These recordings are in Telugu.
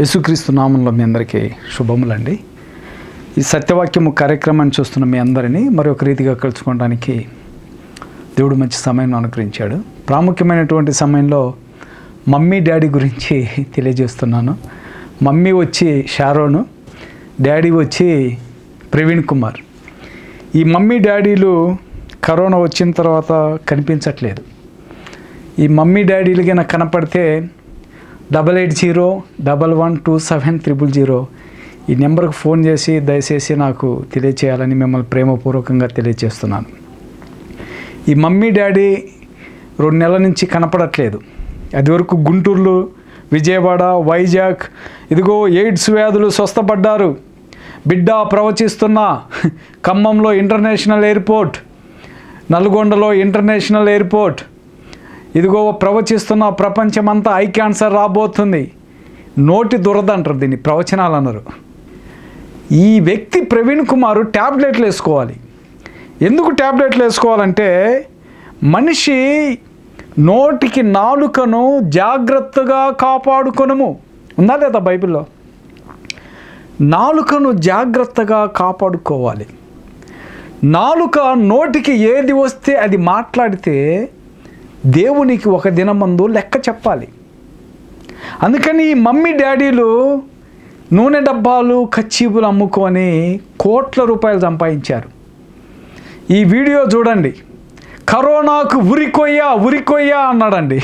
యేసుక్రీస్తు నామంలో మీ అందరికీ శుభములండి. ఈ సత్యవాక్యము కార్యక్రమాన్ని చూస్తున్న మీ అందరినీ మరొక రీతిగా కలుసుకోవడానికి దేవుడు మంచి సమయం అనుగ్రహించాడు. ప్రాముఖ్యమైనటువంటి సమయంలో మమ్మీ డాడీ గురించి తెలియజేస్తున్నాను. మమ్మీ వచ్చి షారోను డాడీ వచ్చి ప్రవీణ్ కుమార్. ఈ మమ్మీ డాడీలు కరోనా వచ్చిన తర్వాత కనిపించట్లేదు. ఈ మమ్మీ డాడీలు కనుక కనపడితే double eight zero double one two seven triple zero. ఈ నెంబర్కి ఫోన్ చేసి దయచేసి నాకు తెలియచేయాలని మిమ్మల్ని ప్రేమపూర్వకంగా తెలియజేస్తున్నాను ఈ మమ్మీ డాడీ రెండు నెలల నుంచి కనపడట్లేదు. అది వరకు గుంటూరులో విజయవాడ వైజాగ్ ఇదిగో ఎయిడ్స్ వ్యాధులు స్వస్థపడ్డారు. బిడ్డ ప్రవచిస్తున్న ఖమ్మంలో ఇంటర్నేషనల్ ఎయిర్పోర్ట్ నల్గొండలో ఇంటర్నేషనల్ ఎయిర్పోర్ట్ ఇదిగో ప్రవచిస్తున్న ప్రపంచమంతా ఐ క్యాన్సర్ రాబోతుంది. నోటి దురద అంటారు దీన్ని ప్రవచనాలు అన్నారు ఈ వ్యక్తి ప్రవీణ్ కుమార్ ట్యాబ్లెట్లు వేసుకోవాలి. ఎందుకు ట్యాబ్లెట్లు వేసుకోవాలంటే మనిషి నోటికి నాలుకను జాగ్రత్తగా కాపాడుకునము. ఉందా లేదా బైబిల్లో? నాలుకను జాగ్రత్తగా కాపాడుకోవాలి. నాలుక నోటికి ఏది వస్తే అది మాట్లాడితే దేవునికి ఒక దినమందు లెక్క చెప్పాలి. అందుకని ఈ మమ్మీ డాడీలు నూనె డబ్బాలు కచ్చీపులు అమ్ముకొని కోట్ల రూపాయలు సంపాదించారు. ఈ వీడియో చూడండి. కరోనాకు ఉరికొయ్యా ఉరికొయ్యా అన్నాడండి.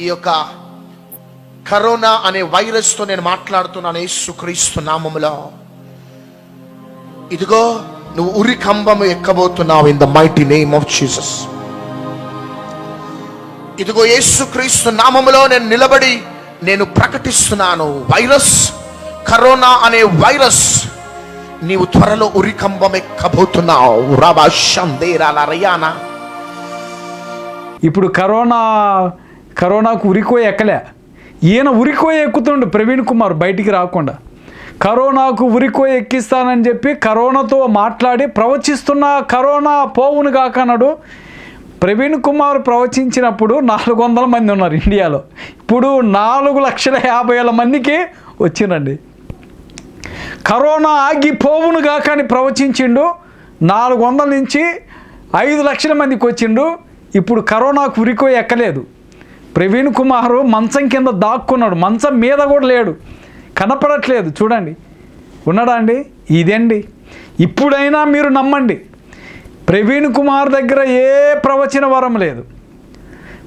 ఈ యొక్క కరోనా అనే వైరస్తో నేను మాట్లాడుతున్నాను యేసుక్రీస్తు నామములో. ఇదిగో నువ్వు ఉరి కంబము ఎక్కబోతున్నావు in the mighty name of Jesus ఇదిగో యేసుక్రీస్తు నామములో నేను నిలబడి నేను ప్రకటిస్తున్నాను. వైరస్ కరోనా అనే వైరస్ నీవు త్వరలో ఉరి కంబం ఎక్కబోతున్నావు రాబా ఇప్పుడు కరోనా కరోనాకు ఉరికోయ ఎక్కలే. ఈయన ఉరికోయ ఎక్కుతుండు ప్రవీణ్ కుమార్ బయటికి రాకుండా. కరోనాకు ఉరికోయ ఎక్కిస్తానని చెప్పి కరోనాతో మాట్లాడి ప్రవచిస్తున్న కరోనా పోవును కాకన్నాడు ప్రవీణ్ కుమార్ ప్రవచించినప్పుడు నాలుగు వందల మంది ఉన్నారు ఇండియాలో. ఇప్పుడు నాలుగు లక్షల యాభై వేల మందికి వచ్చిందండి. కరోనా ఆగిపోవును కానీ ప్రవచించిండు నాలుగు వందల నుంచి ఐదు లక్షల మందికి వచ్చిండు ఇప్పుడు కరోనాకు ఉరికో ఎక్కలేదు. ప్రవీణ్ కుమార్ మంచం కింద దాక్కున్నాడు మంచం మీద కూడా లేడు కనపడట్లేదు చూడండి. ఉన్నాడా అండి? ఇదండి? ఇప్పుడైనా మీరు నమ్మండి. ప్రవీణ్ కుమార్ దగ్గర ఏ ప్రవచన వరం లేదు.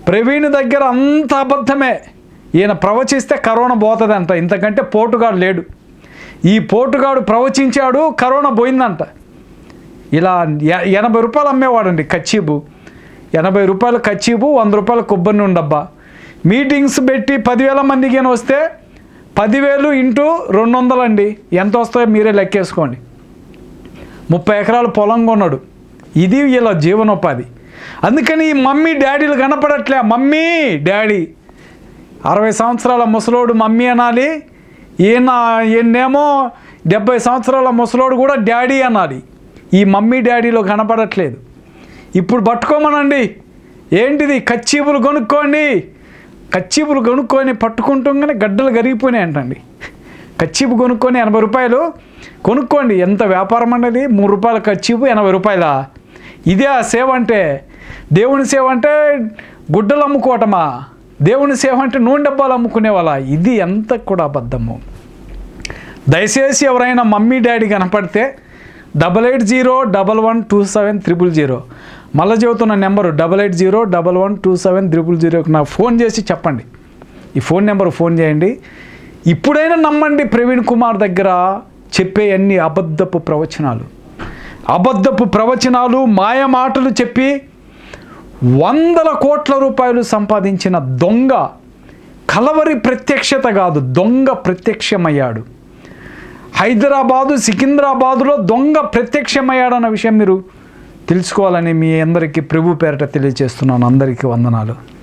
ప్రవీణ్ దగ్గర అంత అబద్ధమే. ఈయన ప్రవచిస్తే కరోనా పోతుందంట. ఇంతకంటే పోటుగాడు లేడు. ఈ పోటుగాడు ప్రవచించాడు కరోనా పోయిందంట. ఇలా ఎ- ఎనభై రూపాయలు అమ్మేవాడండి కచ్చీబు ఎనభై రూపాయలు కచ్చీబు వంద రూపాయల కొబ్బరి నూనె డబ్బా. మీటింగ్స్ పెట్టి పదివేల మందికి వస్తే పదివేలు ఇంటూ రెండు వందలండి. ఎంత వస్తాయో మీరే లెక్కేసుకోండి. ముప్పై ఎకరాలు పొలం కొన్నాడు. ఇది వీళ్ళ జీవనోపాధి. అందుకని ఈ మమ్మీ డాడీలు కనపడట్లే. మమ్మీ డాడీ అరవై సంవత్సరాల ముసలోడు మమ్మీ అనాలి. ఈయన ఈయన్నేమో డెబ్బై సంవత్సరాల ముసలోడు కూడా డాడీ అనాలి. ఈ మమ్మీ డాడీలో కనపడట్లేదు. ఇప్పుడు పట్టుకోమనండి. ఏంటిది? కచ్చీపులు కొనుక్కోండి. కచ్చీపులు కొనుక్కొని పట్టుకుంటుంగానే గడ్డలు కరిగిపోయినాయి అంటండి. కచ్చీపు కొనుక్కొని ఎనభై రూపాయలు కొనుక్కోండి. ఎంత వ్యాపారం అన్నది? మూడు రూపాయల కచ్చీపు ఎనభై రూపాయల? ఇదే ఆ సేవ అంటే? దేవుని సేవ అంటే గుడ్డలు అమ్ముకోవటమా? దేవుని సేవ అంటే నూనె డబ్బాలు అమ్ముకునే వాళ్ళ? ఇది ఎంత కూడా అబద్ధము. దయచేసి ఎవరైనా మమ్మీ డాడీ కనపడితే double eight zero double one two seven triple zero. మళ్ళీ చెబుతున్న number double eight zero double one two seven triple జీరోకి నాకు ఫోన్ చేసి చెప్పండి. ఈ ఫోన్ నెంబర్ ఫోన్ చేయండి. ఇప్పుడైనా నమ్మండి ప్రవీణ్ కుమార్ దగ్గర చెప్పే అన్ని అబద్ధపు ప్రవచనాలు. అబద్ధపు ప్రవచనాలు మాయమాటలు చెప్పి వందల కోట్ల రూపాయలు సంపాదించిన దొంగ కలవరి ప్రత్యక్షత కాదు దొంగ ప్రత్యక్షమయ్యాడు. హైదరాబాదు సికింద్రాబాదులో దొంగ ప్రత్యక్షమయ్యాడన్న విషయం మీరు తెలుసుకోవాలని మీ అందరికీ ప్రభు పేరట తెలియజేస్తున్నాను. అందరికీ వందనాలు.